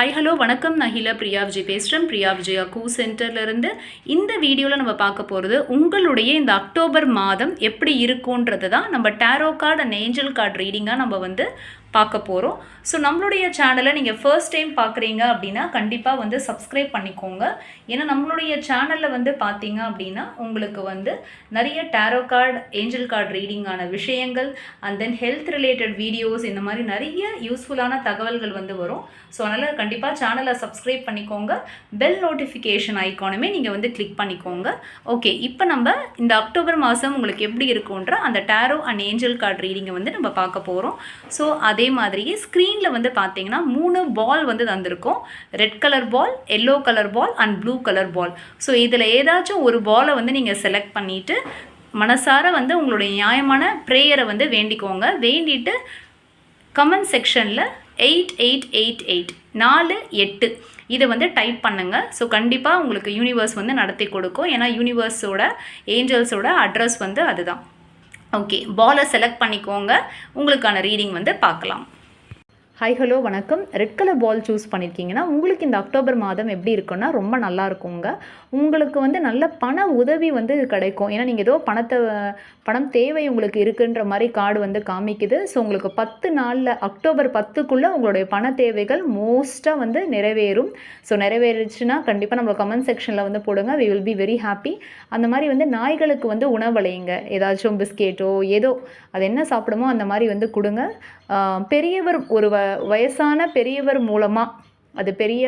Hi hello வணக்கம். நான் ஹீலா பிரியா விஜய் பேசுகிறேன் பிரியா விஜயா கூ சென்டர்லேருந்து இந்த வீடியோவில் நம்ம பார்க்க போகிறது உங்களுடைய இந்த அக்டோபர் மாதம் எப்படி இருக்குன்றது தான் நம்ம tarot card and angel card ரீடிங்காக நம்ம வந்து பார்க்க போகிறோம் ஸோ நம்மளுடைய சேனலை நீங்கள் ஃபர்ஸ்ட் டைம் பார்க்குறீங்க அப்படின்னா கண்டிப்பாக வந்து சப்ஸ்கிரைப் பண்ணிக்கோங்க. ஏன்னா நம்மளுடைய சேனலில் வந்து பார்த்தீங்க அப்படின்னா உங்களுக்கு வந்து நிறைய டேரோ கார்டு ஏஞ்சல் கார்டு ரீடிங்கான விஷயங்கள் and then health related videos இந்த மாதிரி நிறைய யூஸ்ஃபுல்லான தகவல்கள் வந்து வரும். ஸோ அதனால் கண்டிப்பாக சேனலை சப்ஸ்கிரைப் பண்ணிக்கோங்க. பெல் நோட்டிஃபிகேஷன் ஐக்கானுமே நீங்கள் வந்து கிளிக் பண்ணிக்கோங்க. ஓகே இப்போ நம்ம இந்த அக்டோபர் மாதம் உங்களுக்கு எப்படி இருக்குன்ற அந்த டேரோ அண்ட் ஏஞ்சல் கார்டு ரீடிங்கை வந்து நம்ம பார்க்க போகிறோம் ஸோ அது மாதிரியே ஸ்க்ரீனில் வந்து பார்த்தீங்கன்னா மூணு பால் வந்து தந்திருக்கும். Red colour ball yellow colour ball and blue colour ball so இதில் ஏதாச்சும் ஒரு பாலை வந்து நீங்கள் செலக்ட் பண்ணிவிட்டு மனசார வந்து உங்களுடைய நியாயமான ப்ரேயரை வந்து வேண்டிக்கோங்க. வேண்டிட்டு கமெண்ட் செக்ஷனில் எயிட் எயிட் எயிட் எயிட் நாலு எட்டு இதை வந்து டைப் பண்ணுங்கள் ஸோ கண்டிப்பாக உங்களுக்கு யூனிவர்ஸ் வந்து நடத்தி கொடுக்கும். ஏன்னா யூனிவர்ஸோட ஏஞ்சல்ஸோட அட்ரஸ் வந்து அதுதான். ஓகே பாலை செலக்ட் பண்ணிக்கோங்க. உங்களுக்கான ரீடிங் வந்து பார்க்கலாம். ஹாய் ஹலோ வணக்கம். ரெட் கலர் பால் சூஸ் பண்ணியிருக்கீங்கன்னா உங்களுக்கு இந்த அக்டோபர் மாதம் எப்படி இருக்குன்னா ரொம்ப நல்லா இருக்குங்க. உங்களுக்கு வந்து நல்ல பண உதவி வந்து கிடைக்கும். ஏன்னா நீங்கள் ஏதோ பணத்தை பணம் தேவை உங்களுக்கு இருக்குன்ற மாதிரி கார்டு வந்து காமிக்குது. ஸோ உங்களுக்கு பத்து நாளில் அக்டோபர் பத்துக்குள்ளே உங்களுடைய பண தேவைகள் மோஸ்ட்டாக வந்து நிறைவேறும். ஸோ நிறைவேறுச்சுன்னா கண்டிப்பாக நம்ம கமெண்ட் செக்ஷனில் வந்து போடுங்க. We will be very happy அந்த மாதிரி வந்து நாய்களுக்கு வந்து உணவலையுங்க ஏதாச்சும் பிஸ்கெட்டோ ஏதோ அது என்ன சாப்பிடுமோ அந்த மாதிரி வந்து கொடுங்க. பெரியவர் ஒரு வ வயசான பெரியவர் மூலமாக அது பெரிய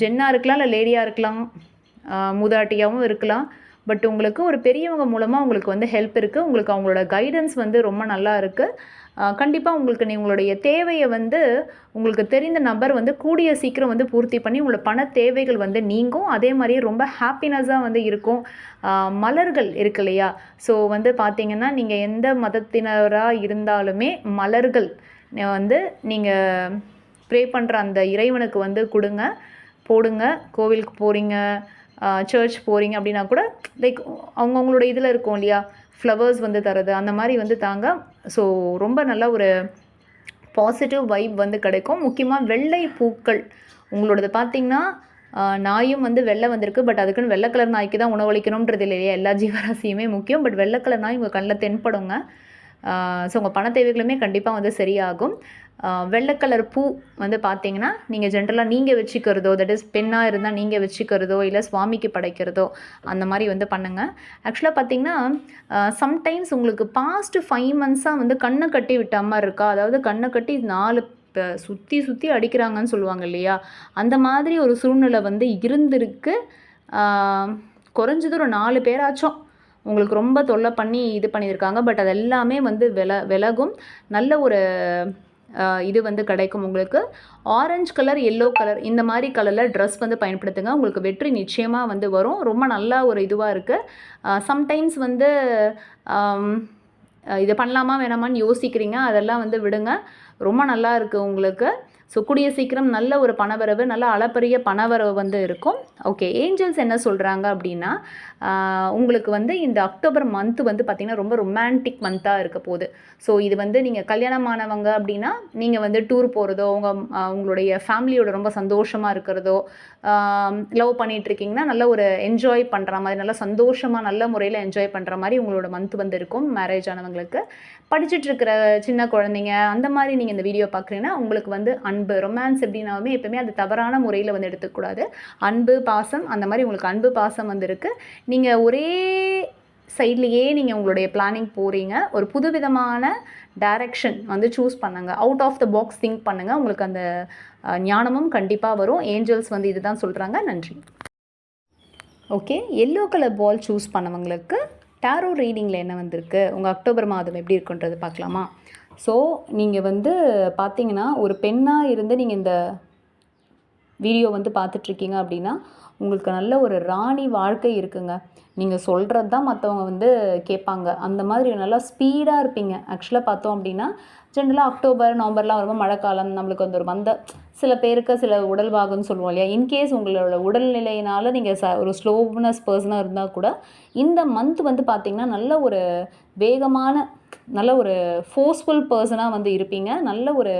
ஜென்னாக இருக்கலாம் இல்லை லேடியாக இருக்கலாம் மூதாட்டியாகவும் இருக்கலாம் பட் உங்களுக்கு ஒரு பெரியவங்க மூலமாக உங்களுக்கு வந்து ஹெல்ப் இருக்குது உங்களுக்கு அவங்களோட கைடன்ஸ் வந்து ரொம்ப நல்லா இருக்குது கண்டிப்பாக உங்களுக்கு நீ உங்களுடைய தேவையை வந்து உங்களுக்கு தெரிந்த நபர் வந்து கூடிய சீக்கிரம் வந்து பூர்த்தி பண்ணி உங்களோட பண தேவைகள் வந்து நீங்கும். அதே மாதிரியே ரொம்ப ஹாப்பினஸாக வந்து இருக்கும். மலர்கள் இருக்கு இல்லையா? ஸோ வந்து பார்த்திங்கன்னா நீங்கள் எந்த மதத்தினராக இருந்தாலுமே மலர்கள் வந்து நீங்கள் ப்ரே பண்ணுற அந்த இறைவனுக்கு வந்து கொடுங்க போடுங்க. கோவிலுக்கு போகிறீங்க சர்ச் போகிறீங்க அப்படின்னா கூட லைக் அவங்கவுங்களோட இதில் இருக்கும் இல்லையா? ஃப்ளவர்ஸ் வந்து தரது அந்த மாதிரி வந்து தாங்க. ஸோ ரொம்ப நல்ல ஒரு பாசிட்டிவ் வைப் வந்து கிடைக்கும். முக்கியமாக வெள்ளை பூக்கள். உங்களோடது பார்த்தீங்கன்னா நாயும் வந்து வெள்ளை வந்திருக்கு. பட் அதுக்குன்னு வெள்ளை கலர் நாய்க்கு தான் உணவளிக்கணுன்றது இல்லையா? எல்லா ஜீவராசியுமே முக்கியம். பட் வெள்ளை கலர் நாய் உங்கள் கண்ணில் தென்படுங்க. ஸோ உங்கள் பண தேவைகளுமே கண்டிப்பாக வந்து சரியாகும். வெள்ளை கலர் பூ வந்து பார்த்தீங்கன்னா நீங்கள் ஜென்ரலாக நீங்கள் வச்சுக்கிறதோ தட் இஸ் பெண்ணாக இருந்தால் நீங்கள் வச்சுக்கிறதோ இல்லை சுவாமிக்கு படைக்கிறதோ அந்த மாதிரி வந்து பண்ணுங்கள் ஆக்சுவலாக பார்த்தீங்கன்னா சம்டைம்ஸ் உங்களுக்கு பாஸ்ட் ஃபைவ் மந்த்ஸாக வந்து கண்ணை கட்டி விட்ட மாதிரி இருக்கா? அதாவது கண்ணை கட்டி நாலு இப்போ சுற்றி சுற்றி அடிக்கிறாங்கன்னு சொல்லுவாங்க இல்லையா? அந்த மாதிரி ஒரு சூழ்நிலை வந்து இருந்திருக்கு. குறைஞ்சது ஒரு நாலு பேராச்சும். உங்களுக்கு ரொம்ப தொல்லை பண்ணி இது பண்ணியிருக்காங்க. பட் அது எல்லாமே வந்து வில விலகும். நல்ல ஒரு இது வந்து கிடைக்கும் உங்களுக்கு. ஆரஞ்சு கலர் எல்லோ கலர் இந்த மாதிரி கலரில் ட்ரெஸ் வந்து பயன்படுத்துங்க. உங்களுக்கு வெற்றி நிச்சயமாக வந்து வரும். ரொம்ப நல்லா ஒரு இதுவாக இருக்குது சம்டைம்ஸ் வந்து இதை பண்ணலாமா வேணாமான்னு யோசிக்கிறீங்க. அதெல்லாம் வந்து விடுங்க. ரொம்ப நல்லா இருக்குது உங்களுக்கு. ஸோ கூடிய சீக்கிரம் நல்ல ஒரு பணவரவு நல்ல அளப்பரிய பணவரவு வந்து இருக்கும். ஓகே ஏஞ்சல்ஸ் என்ன சொல்கிறாங்க அப்படின்னா உங்களுக்கு வந்து இந்த அக்டோபர் மந்த் வந்து பார்த்திங்கன்னா ரொம்ப ரொமான்டிக் மந்த்தாக இருக்க போகுது. ஸோ இது வந்து நீங்கள் கல்யாணமானவங்க அப்படின்னா நீங்கள் வந்து டூர் போகிறதோ உங்கள் உங்களுடைய ஃபேமிலியோட ரொம்ப சந்தோஷமாக இருக்கிறதோ லவ் பண்ணிகிட்ருக்கீங்கன்னா நல்ல ஒரு என்ஜாய் பண்ணுற மாதிரி நல்ல சந்தோஷமாக நல்ல முறையில் என்ஜாய் பண்ணுற மாதிரி உங்களோட மந்த் வந்து இருக்கும் மேரேஜ் ஆனவங்களுக்கு. படிச்சுட்டு இருக்கிற சின்ன குழந்தைங்க அந்த மாதிரி நீங்கள் இந்த வீடியோ பார்க்குறீங்கன்னா உங்களுக்கு வந்து அன்பு ரொமான்ஸ் எப்படின்னாலுமே எப்பவுமே அது தவறான முறையில் வந்து எடுத்துக்கூடாது அன்பு பாசம் அந்த மாதிரி உங்களுக்கு அன்பு பாசம் வந்திருக்கு. நீங்கள் ஒரே சைட்லேயே நீங்கள் உங்களுடைய பிளானிங் போகிறீங்க ஒரு புதுவிதமான டைரக்ஷன் வந்து சூஸ் பண்ணுங்க. Out of the box think பண்ணுங்கள் உங்களுக்கு அந்த ஞானமும் கண்டிப்பாக வரும். ஏஞ்சல்ஸ் வந்து இதுதான் சொல்கிறாங்க நன்றி. Okay yellow colour ball choose பண்ணவங்களுக்கு டேரோ ரீடிங்கில் என்ன வந்திருக்கு? உங்கள் அக்டோபர் மாதம் எப்படி இருக்குன்றது பார்க்கலாமா? ஸோ நீங்கள் வந்து பார்த்தீங்கன்னா ஒரு பெண்ணாக இருந்து நீங்கள் இந்த வீடியோ வந்து பார்த்துட்ருக்கீங்க அப்படின்னா உங்களுக்கு நல்ல ஒரு ராணி வாழ்க்கை இருக்குங்க. நீங்கள் சொல்கிறது தான் மற்றவங்க வந்து கேட்பாங்க அந்த மாதிரி நல்லா ஸ்பீடாக இருப்பீங்க. ஆக்சுவலாக பார்த்தோம் அப்படின்னா ஜென்ரலாக அக்டோபர் நவம்பர்லாம் வரும்போது மழைக்காலம் நம்மளுக்கு வந்து ஒரு வந்த சில பேருக்கு சில உடல் பாகம்னு சொல்லுவோம் இல்லையா? இன்கேஸ் உங்களோட உடல்நிலையினால நீங்கள் ச ஒரு ஸ்லோனஸ் பர்சனாக இருந்தால் கூட இந்த மந்த் வந்து பார்த்திங்கன்னா நல்ல ஒரு வேகமான நல்ல ஒரு ஃபோர்ஸ்ஃபுல் பர்சனாக வந்து இருப்பீங்க. நல்ல ஒரு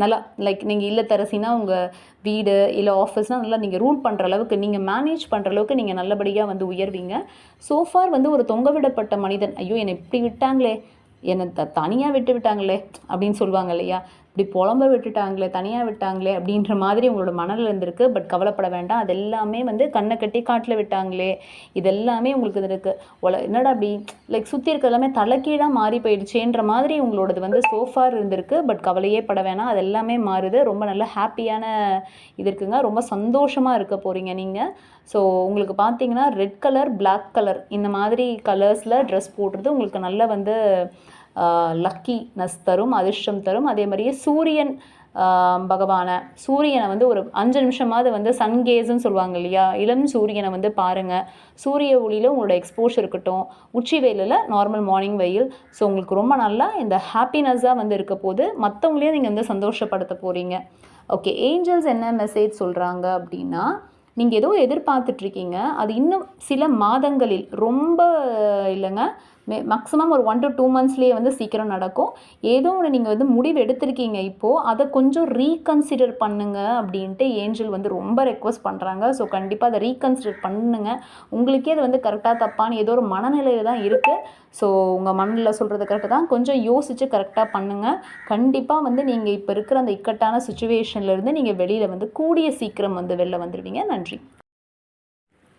நல்லா லைக் நீங்கள் இல்லத்தரசினா உங்கள் வீடு இல்லை ஆஃபீஸ்னால் நல்லா நீங்கள் ரூல் பண்ணுற அளவுக்கு நீங்கள் மேனேஜ் பண்ணுற அளவுக்கு நீங்கள் நல்லபடியாக வந்து உயர்வீங்க. சோஃபார் வந்து ஒரு தொங்க விடப்பட்ட மனிதன் ஐயோ என்னை இப்படி விட்டாங்களே என்னை த தனியாக விட்டு விட்டாங்களே அப்படின்னு சொல்லுவாங்க இல்லையா? இப்படி புலம்ப விட்டுட்டாங்களே தனியாக விட்டாங்களே அப்படின்ற மாதிரி உங்களோட மனதில் இருந்திருக்கு. பட் கவலைப்பட வேண்டாம். அது எல்லாமே வந்து கண்ணை கட்டி காட்டில் விட்டாங்களே. இது எல்லாமே உங்களுக்கு இது இருக்குது ஒல என்னடா அப்படி லைக் சுற்றி இருக்க எல்லாமே தலைக்கீழாக மாறி போயிடுச்சேன்ற மாதிரி உங்களோடது வந்து சோஃபார் இருந்திருக்கு. பட் கவலையே பட வேணாம். அது எல்லாமே மாறுது. ரொம்ப நல்ல ஹாப்பியான இது இருக்குங்க. ரொம்ப சந்தோஷமாக இருக்க போகிறீங்க நீங்கள் ஸோ உங்களுக்கு பார்த்தீங்கன்னா ரெட் கலர் பிளாக் கலர் இந்த மாதிரி கலர்ஸில் ட்ரெஸ் போடுறது உங்களுக்கு நல்ல வந்து லக்கினஸ் தரும் அதிர்ஷ்டம் தரும். அதே மாதிரியே சூரியன் பகவானை சூரியனை வந்து ஒரு அஞ்சு நிமிஷமாவது வந்து சன்கேஸ்ன்னு சொல்லுவாங்க இல்லையா? இளம் சூரியனை வந்து பாருங்கள் சூரிய ஒளியில் உங்களோட எக்ஸ்போஷர் இருக்கட்டும். உச்சி வெயிலில் நார்மல் மார்னிங் வெயில். ஸோ உங்களுக்கு ரொம்ப நல்லா இந்த ஹாப்பினஸ்ஸாக வந்து இருக்க போது மற்றவங்களையும் நீங்கள் வந்து சந்தோஷப்படுத்த போகிறீங்க ஓகே ஏஞ்சல்ஸ் என்ன மெசேஜ் சொல்கிறாங்க அப்படின்னா நீங்கள் ஏதோ எதிர்பார்த்துட்ருக்கீங்க அது இன்னும் சில மாதங்களில் ரொம்ப இல்லைங்க மேக்ஸிமம் ஒரு ஒன் டு டூ மந்த்ஸ்லேயே வந்து சீக்கிரம் நடக்கும். ஏதோ ஒன்று நீங்கள் வந்து முடிவு எடுத்திருக்கீங்க இப்போது அதை கொஞ்சம் ரீகன்சிடர் பண்ணுங்கள் அப்படின்ட்டு ஏஞ்சல் வந்து ரொம்ப ரெக்வஸ்ட் பண்ணுறாங்க ஸோ கண்டிப்பாக அதை ரீகன்சிடர் பண்ணுங்கள் உங்களுக்கே அது வந்து கரெக்டாக தப்பான்னு ஏதோ ஒரு மனநிலையில் தான் இருக்குது ஸோ உங்கள் மனநிலை சொல்கிறது கரெக்டாக தான். கொஞ்சம் யோசித்து கரெக்டாக பண்ணுங்கள் கண்டிப்பாக வந்து நீங்கள் இப்போ இருக்கிற அந்த இக்கட்டான சுச்சுவேஷன்லேருந்து நீங்கள் வெளியில் வந்து கூடிய சீக்கிரம் வந்து வெளில வந்துடுவீங்க நன்றி.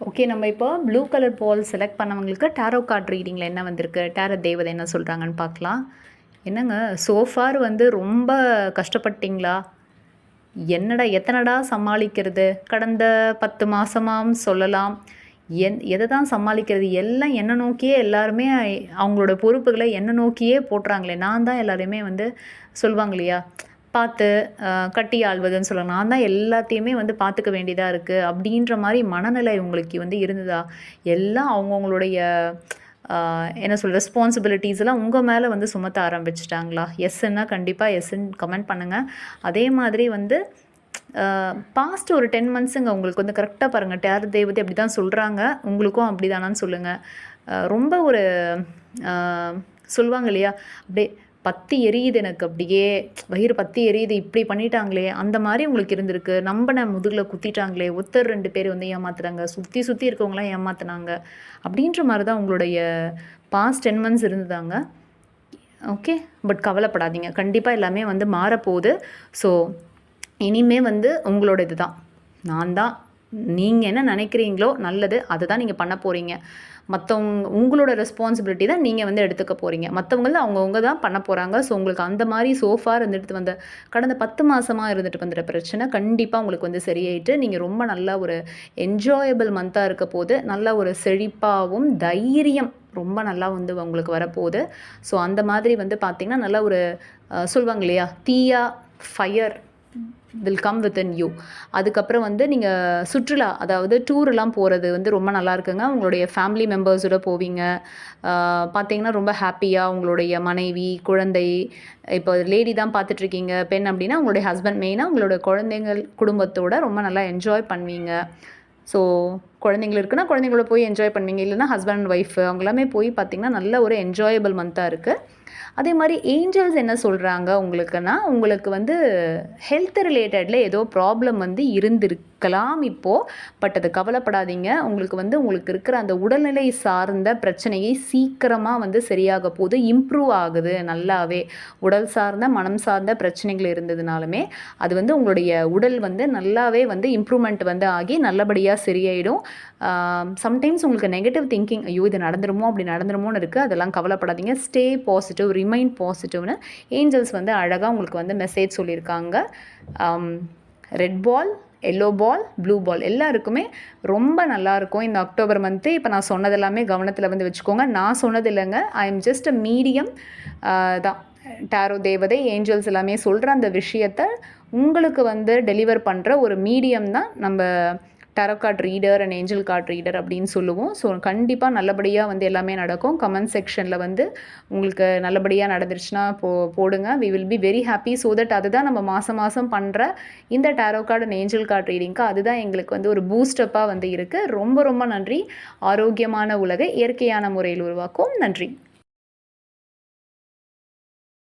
ஓகே நம்ம இப்போ ப்ளூ கலர் பால் செலக்ட் பண்ணவங்களுக்கு டேரோ கார்ட் ரீடிங்கில் என்ன வந்திருக்கு? டேரோ தேவதை என்ன சொல்கிறாங்கன்னு பார்க்கலாம். என்னங்க சோஃபார் வந்து ரொம்ப கஷ்டப்பட்டீங்களா? என்னடா எத்தனடா சமாளிக்கிறது? கடந்த பத்து மாதமாம் சொல்லலாம். என் எதை தான் சமாளிக்கிறது? எல்லாம் என்னை நோக்கியே எல்லாருமே அவங்களோட பொறுப்புகளை என்னை நோக்கியே போட்டுறாங்களே. நான் தான் எல்லாரையுமே வந்து சொல்லுவாங்க இல்லையா? பார்த்து கட்டி ஆள்வதுன்னு சொல்லலாம். நான் தான் எல்லாத்தையுமே வந்து பார்த்துக்க வேண்டியதாக இருக்குது அப்படின்ற மாதிரி மனநிலை உங்களுக்கு வந்து இருந்ததா? எல்லாம் அவங்கவுங்களுடைய என்ன சொல்கிற ரெஸ்பான்சிபிலிட்டிஸ் எல்லாம் உங்கள் மேலே வந்து சுமத்த ஆரம்பிச்சிட்டாங்களா? எஸ்ன்னா கண்டிப்பாக எஸ்ன்னு கமெண்ட் பண்ணுங்கள் அதே மாதிரி வந்து பாஸ்ட் ஒரு டென் மந்த்ஸுங்க உங்களுக்கு வந்து கரெக்டாக பாருங்கள் டேர் தேவதை அப்படி தான் சொல்கிறாங்க உங்களுக்கும் அப்படி தானான்னு சொல்லுங்கள் ரொம்ப ஒரு சொல்லுவாங்க இல்லையா? அப்படியே பத்தி எரியுது எனக்கு அப்படியே. வயிறு பத்தி எரியுது இப்படி பண்ணிட்டாங்களே. அந்த மாதிரி உங்களுக்கு இருந்திருக்கு. நம்பின முதுகில் குத்திட்டாங்களே. ஒருத்தர் ரெண்டு பேர் வந்து ஏமாத்துறாங்க. சுற்றி சுற்றி இருக்கவங்களாம் ஏமாத்துனாங்க. அப்படின்ற மாதிரி தான் உங்களுடைய பாஸ்ட் டென் மந்த்ஸ் இருந்ததாங்க. ஓகே பட் கவலைப்படாதீங்க. கண்டிப்பாக எல்லாமே வந்து மாறப்போகுது. ஸோ இனிமே வந்து உங்களோட இதுதான். நான் தான் நீங்கள் என்ன நினைக்கிறீங்களோ நல்லது அதை தான் நீங்கள் பண்ண போகிறீங்க மற்றவங்க உங்களோட ரெஸ்பான்சிபிலிட்டி தான் நீங்கள் வந்து எடுத்துக்க போகிறீங்க மற்றவங்கள அவங்கவுங்க தான் பண்ண போகிறாங்க ஸோ உங்களுக்கு அந்த மாதிரி சோஃபா இருந்துட்டு வந்த கடந்த பத்து மாதமாக இருந்துட்டு வந்துட்ட பிரச்சனை கண்டிப்பாக உங்களுக்கு வந்து சரியாயிட்டு நீங்கள் ரொம்ப நல்ல ஒரு என்ஜாயபிள் மந்த்தாக இருக்க போது நல்ல ஒரு செழிப்பாகவும் தைரியம் ரொம்ப நல்லா வந்து உங்களுக்கு வரப்போகுது. ஸோ அந்த மாதிரி வந்து பார்த்திங்கன்னா நல்ல ஒரு சொல்லுவாங்க இல்லையா? தீயா fire will come within you அதுக்கப்புறம் வந்து நீங்கள் சுற்றுலா அதாவது டூரெலாம் போகிறது வந்து ரொம்ப நல்லா இருக்குங்க. உங்களுடைய ஃபேமிலி மெம்பர்ஸோட போவீங்க. பார்த்தீங்கன்னா ரொம்ப ஹாப்பியாக உங்களுடைய மனைவி குழந்தை இப்போ லேடி தான் பார்த்துட்ருக்கீங்க பெண் அப்படின்னா உங்களுடைய ஹஸ்பண்ட் மெயினாக உங்களோட குழந்தைங்கள் குடும்பத்தோட ரொம்ப நல்லா என்ஜாய் பண்ணுவீங்க. ஸோ குழந்தைங்கள் இருக்குன்னா குழந்தைங்களோட போய் என்ஜாய் பண்ணுவீங்க. இல்லைன்னா ஹஸ்பண்ட் அண்ட் ஒய்ஃப் அவங்க எல்லாமே போய் பார்த்தீங்கன்னா நல்ல ஒரு என்ஜாயபிள் மந்த்தாக இருக்குது அதே மாதிரி ஏஞ்சல்ஸ் என்ன சொல்கிறாங்க உங்களுக்குன்னா உங்களுக்கு வந்து ஹெல்த் ரிலேட்டடில் ஏதோ ப்ராப்ளம் வந்து இருந்திருக்கலாம் இப்போது பட் அது கவலைப்படாதீங்க. உங்களுக்கு வந்து உங்களுக்கு இருக்கிற அந்த உடல்நிலை சார்ந்த பிரச்சனையை சீக்கிரமாக வந்து சரியாக போகுது இம்ப்ரூவ் ஆகுது நல்லாவே. உடல் சார்ந்த மனம் சார்ந்த பிரச்சனைகள் இருந்ததுனாலுமே அது வந்து உங்களுடைய உடல் வந்து நல்லாவே வந்து இம்ப்ரூவ்மெண்ட் வந்து ஆகி நல்லபடியாக சரியாயிடும். Um, சம்டைம்ஸ் உங்களுக்கு நெகட்டிவ் திங்கிங் ஐயோ இது நடந்துருமோ? அப்படி நடந்துருமோன்னு இருக்குது அதெல்லாம் கவலைப்படாதீங்க. ஸ்டே பாசிட்டிவ் ரிமைன் பாசிட்டிவ்னு ஏஞ்சல்ஸ் வந்து அழகாக உங்களுக்கு வந்து மெசேஜ் சொல்லியிருக்காங்க. Red ball yellow ball blue ball எல்லாருக்குமே ரொம்ப நல்லாயிருக்கும் இந்த அக்டோபர் மந்த்து இப்போ நான் சொன்னது எல்லாமே கவனத்தில் வந்து வச்சுக்கோங்க. நான் சொன்னது இல்லைங்க I am just a medium uh, தான். டேரோ தேவதை ஏஞ்சல்ஸ் எல்லாமே சொல்கிற அந்த விஷயத்த உங்களுக்கு வந்து டெலிவர் பண்ணுற ஒரு மீடியம் தான் நம்ம tarot card reader and angel card reader அப்படின்னு சொல்லுவோம். ஸோ கண்டிப்பாக நல்லபடியாக வந்து எல்லாமே நடக்கும். கமெண்ட் செக்ஷனில் வந்து உங்களுக்கு நல்லபடியாக நடந்துருச்சுன்னா போ போடுங்க. We will be very happy so that அதுதான் நம்ம மாதம் மாதம் பண்ணுற இந்த tarot card and angel card ரீடிங்க்கு அதுதான் எங்களுக்கு வந்து ஒரு பூஸ்டப்பாக வந்து இருக்குது ரொம்ப ரொம்ப நன்றி. ஆரோக்கியமான உலகை இயற்கையான முறையில் உருவாக்கும் நன்றி.